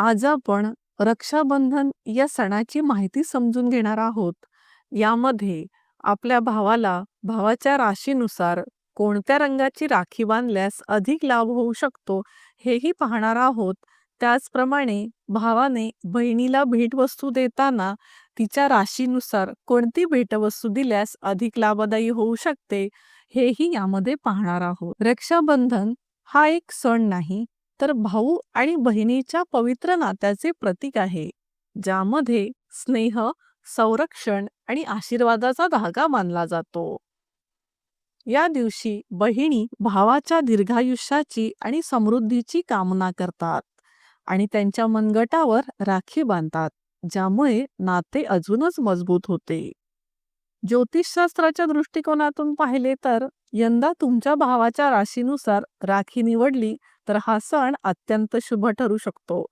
आज आपण रक्षाबंधन या सणाची माहिती समजून घेणार आहोत. यामध्ये आपल्या भावाला भावाच्या राशीनुसार कोणत्या रंगाची राखी बांधल्यास अधिक लाभ होऊ शकतो हेही पाहणार आहोत. त्याचप्रमाणे भावाने बहिणीला भेटवस्तू देताना तिच्या राशीनुसार कोणती भेटवस्तू दिल्यास अधिक लाभदायी होऊ शकते हेही यामध्ये पाहणार आहोत. रक्षाबंधन हा एक सण नाही तर भाऊ आणि बहिणीच्या पवित्र नात्याचे प्रतीक आहे ज्यामध्ये स्नेह संरक्षण आणि आशीर्वादाचा धागा मानला जातो. या दिवशी बहिणी भावाच्या दीर्घायुष्याची आणि समृद्धीची कामना करतात आणि त्यांच्या मनगटावर राखी बांधतात ज्यामुळे नाते अजूनच मजबूत होते. ज्योतिषशास्त्राच्या दृष्टिकोनातून पाहिले तर यंदा तुमच्या भावाच्या राशीनुसार राखी निवडली तर हा सण अत्यंत शुभ ठरू शकतो.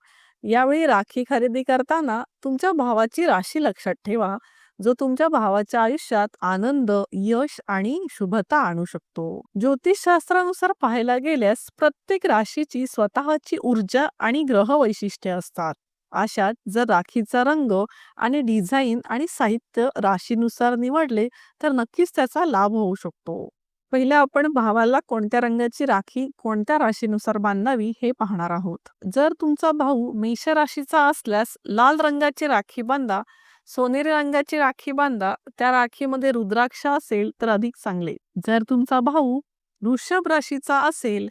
यावेळी राखी खरेदी करताना तुमच्या भावाची राशी लक्षात ठेवा जो तुमच्या भावाच्या आयुष्यात आनंद यश आणि शुभता आणू शकतो. ज्योतिषशास्त्रानुसार पाहायला गेल्यास प्रत्येक राशीची स्वतःची ऊर्जा आणि ग्रह वैशिष्ट्ये असतात. अशात जर राखीचा रंग आणि डिझाईन आणि साहित्य राशीनुसार निवडले तर नक्कीच त्याचा लाभ होऊ शकतो. पहिले आपण भावाला कोणत्या रंगाची राखी कोणत्या राशीनुसार बांधावी हे पाहणार आहोत. जर तुमचा भाऊ मेष राशीचा असल्यास लाल रंगाची राखी बांधा सोनेरी रंगाची राखी बांधा त्या राखीमध्ये रुद्राक्ष असेल तर अधिक चांगले. जर तुमचा भाऊ वृषभ राशीचा असेल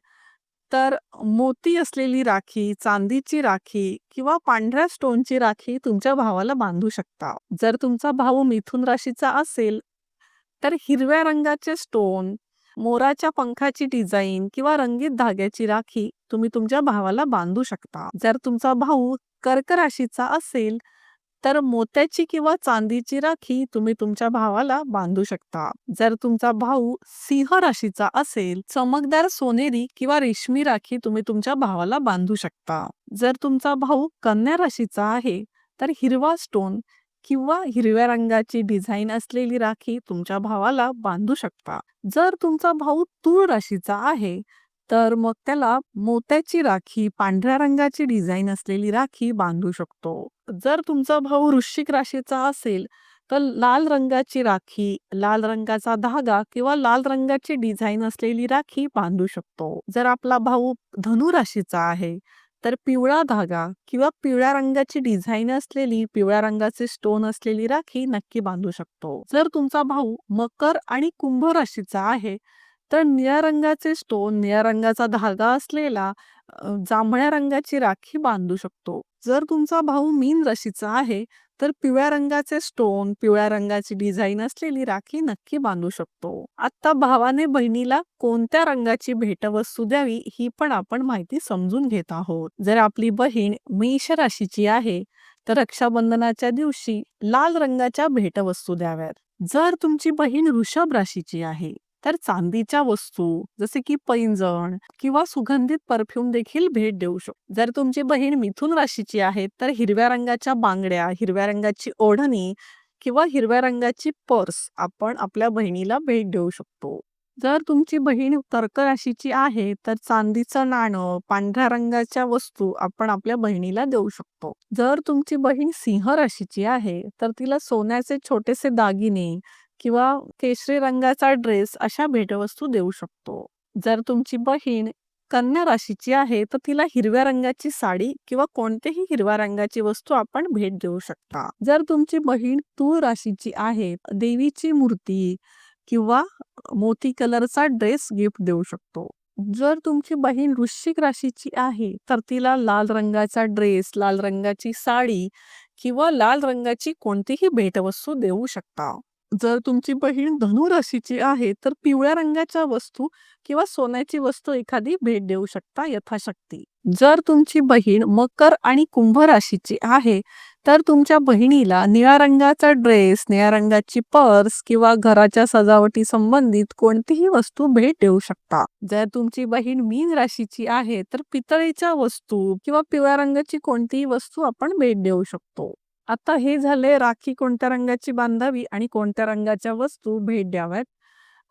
तर मोती असलेली राखी चांदीची राखी किंवा पांढऱ्या स्टोनची राखी तुमच्या भावाला बांधू शकता. जर तुमचा भाऊ मिथुन राशीचा असेल तर हिरव्या रंगाचे स्टोन मोराच्या पंखाची डिझाईन किंवा रंगीत धाग्याची राखी तुम्ही तुमच्या भावाला बांधू शकता. जर तुमचा भाऊ कर्क राशीचा असेल तर मोत्याची किंवा चांदीची राखी तुम्ही तुमच्या भावाला बांधू शकता. जर तुमचा भाऊ सिंह राशीचा असेल चमकदार सोनेरी किंवा रेशमी राखी तुम्ही तुमच्या भावाला बांधू शकता. जर तुमचा भाऊ कन्या राशीचा आहे तर हिरवा स्टोन किंवा हिरव्या रंगाची डिझाईन असलेली राखी तुमच्या भावाला बांधू शकता. जर तुमचा भाऊ तूळ राशीचा आहे तर मग त्याला मोत्याची राखी पांढऱ्या रंगाची डिझाईन असलेली राखी बांधू शकतो. जर तुमचा भाऊ वृश्चिक राशीचा असेल तर लाल रंगाची राखी लाल रंगाचा धागा किंवा लाल रंगाची डिझाईन असलेली राखी बांधू शकतो. जर आपला भाऊ धनु राशीचा आहे तर पिवळा धागा किंवा पिवळ्या रंगाची डिझाईन असलेली पिवळ्या रंगाचे स्टोन असलेली राखी नक्की बांधू शकतो. जर तुमचा भाऊ मकर आणि कुंभ राशीचा आहे तर निळ्या रंगाचे स्टोन निळ्या रंगाचा धागा असलेला जांभळ्या रंगाची राखी बांधू शकतो. जर तुमचा भाऊ मीन राशीचा आहे तर पिवळ्या रंगाचे स्टोन पिवळ्या रंगाची डिझाईन असलेली राखी नक्की बांधू शकतो. आता भावाने बहिणीला कोणत्या रंगाची भेटवस्तू द्यावी ही पण आपण माहिती समजून घेत आहोत. जर आपली बहीण मेष राशीची आहे तर रक्षाबंधनाच्या दिवशी लाल रंगाच्या भेटवस्तू द्याव्यात. जर तुमची बहीण वृषभ राशीची आहे तर चांदीच्या वस्तू जसे की पैंजण किंवा सुगंधित परफ्यूम देखील भेट देऊ शकतो जर तुमची बहीण मिथुन राशीची आहे तर हिरव्या रंगाच्या बांगड्या हिरव्या रंगाची ओढणी किंवा हिरव्या रंगाची पर्स आपण आपल्या बहिणीला भेट देऊ शकतो. जर तुमची बहीण तर्क राशीची आहे तर चांदीचं नाणं पांढऱ्या रंगाच्या वस्तू आपण आपल्या बहिणीला देऊ शकतो. जर तुमची बहीण सिंह राशीची आहे तर तिला सोन्याचे छोटेसे दागिने किंवा केशरी रंगाचा ड्रेस अशा भेटवस्तू देऊ शकतो. जर तुमची बहीण कन्या राशीची आहे तर तिला हिरव्या रंगाची साडी किंवा कोणतेही हिरव्या रंगाची वस्तू आपण भेट देऊ शकता. जर तुमची बहीण तूळ राशीची आहे देवीची मूर्ती किंवा मोती कलरचा ड्रेस गिफ्ट देऊ शकतो. जर तुमची बहीण वृश्चिक राशीची आहे तर तिला लाल रंगाचा ड्रेस लाल रंगाची साडी किंवा लाल रंगाची कोणतीही भेटवस्तू देऊ शकता. जर तुमची बहीण धनुराशीची आहे तर पिवळ्या रंगाच्या वस्तू किंवा सोन्याची वस्तू एखादी भेट देऊ शकता यथाशक्ती. जर तुमची बहीण मकर आणि कुंभ राशीची आहे तर तुमच्या बहिणीला निळ्या रंगाचा ड्रेस निळ्या रंगाची पर्स किंवा घराच्या सजावटी संबंधित कोणतीही वस्तू भेट देऊ शकता. जर तुमची बहीण मीन राशीची आहे तर पितळेच्या वस्तू किंवा पिवळ्या रंगाची कोणतीही वस्तू आपण भेट देऊ शकतो. आता हे झाले राखी कोणत्या रंगाची बांधावी आणि कोणत्या रंगाच्या वस्तू भेट द्याव्यात?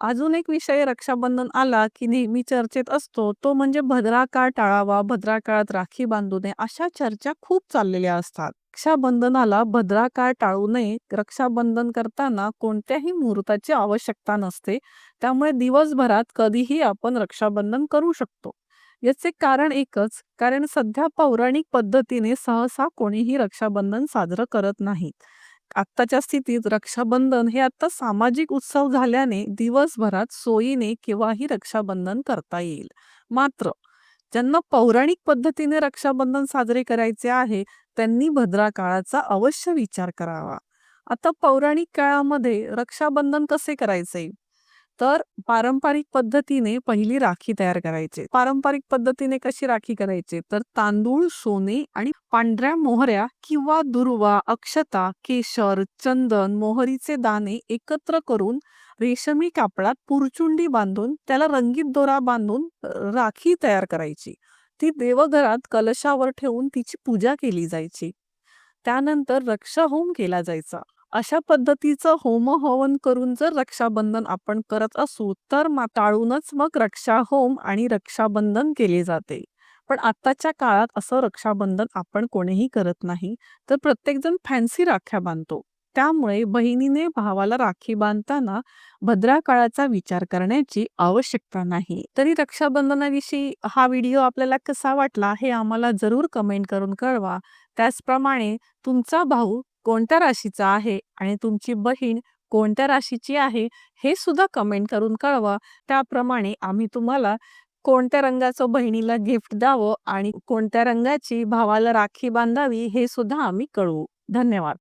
अजून एक विषय रक्षाबंधन आला की नेहमी चर्चेत असतो तो म्हणजे भद्रा काळ टाळावा भद्रा काळात राखी बांधू नये अशा चर्चा खूप चाललेल्या असतात. रक्षाबंधनाला भद्रा काळ टाळू नये रक्षाबंधन करताना कोणत्याही मुहूर्ताची आवश्यकता नसते त्यामुळे दिवसभरात कधीही आपण रक्षाबंधन करू शकतो. याचे कारण एकच कारण सध्या पौराणिक पद्धतीने सहसा कोणीही रक्षाबंधन साजरं करत नाहीत. आत्ताच्या स्थितीत रक्षाबंधन हे आता सामाजिक उत्सव झाल्याने दिवसभरात सोयीने केव्हाही रक्षाबंधन करता येईल. मात्र ज्यांना पौराणिक पद्धतीने रक्षाबंधन साजरे करायचे आहे त्यांनी भद्रा काळाचा अवश्य विचार करावा. आता पौराणिक काळामध्ये रक्षाबंधन कसे करायचे? तर पारंपरिक पद्धतीने पहिली राखी तयार करायचे. पारंपरिक पद्धतीने कशी राखी करायचे? तर तांदूळ सोने आणि पांढऱ्या मोहऱ्या किंवा दुर्वा अक्षता केशर चंदन मोहरीचे दाणे एकत्र करून रेशमी कापडात पुरचुंडी बांधून त्याला रंगीत दोरा बांधून राखी तयार करायची. ती देवघरात कलशावर ठेवून तिची पूजा केली जायची. त्यानंतर रक्षाहोम केला जायचा. अशा पद्धतीचं होम हवन करून जर रक्षाबंधन आपण करत असू तर मा- टाळूनच मग रक्षाहोम आणि रक्षाबंधन केले जाते. पण आताच्या काळात असं रक्षाबंधन आपण कोणीही करत नाही तर प्रत्येकजण फॅन्सी राख्या बांधतो. त्यामुळे बहिणीने भावाला राखी बांधताना भद्रा काळाचा विचार करण्याची आवश्यकता नाही. तरी रक्षाबंधनाविषयी हा व्हिडिओ आपल्याला कसा वाटला हे आम्हाला जरूर कमेंट करून कळवा. त्याचप्रमाणे तुमचा भाऊ कोणत्या राशीचा आहे आणि तुमची बहीण कोणत्या राशीची आहे हे सुद्धा कमेंट करून कळवा. त्याप्रमाणे आम्ही तुम्हाला कोणत्या रंगाचं बहिणीला गिफ्ट द्यावं आणि कोणत्या रंगाची भावाला राखी बांधावी हे सुद्धा आम्ही कळवू. धन्यवाद.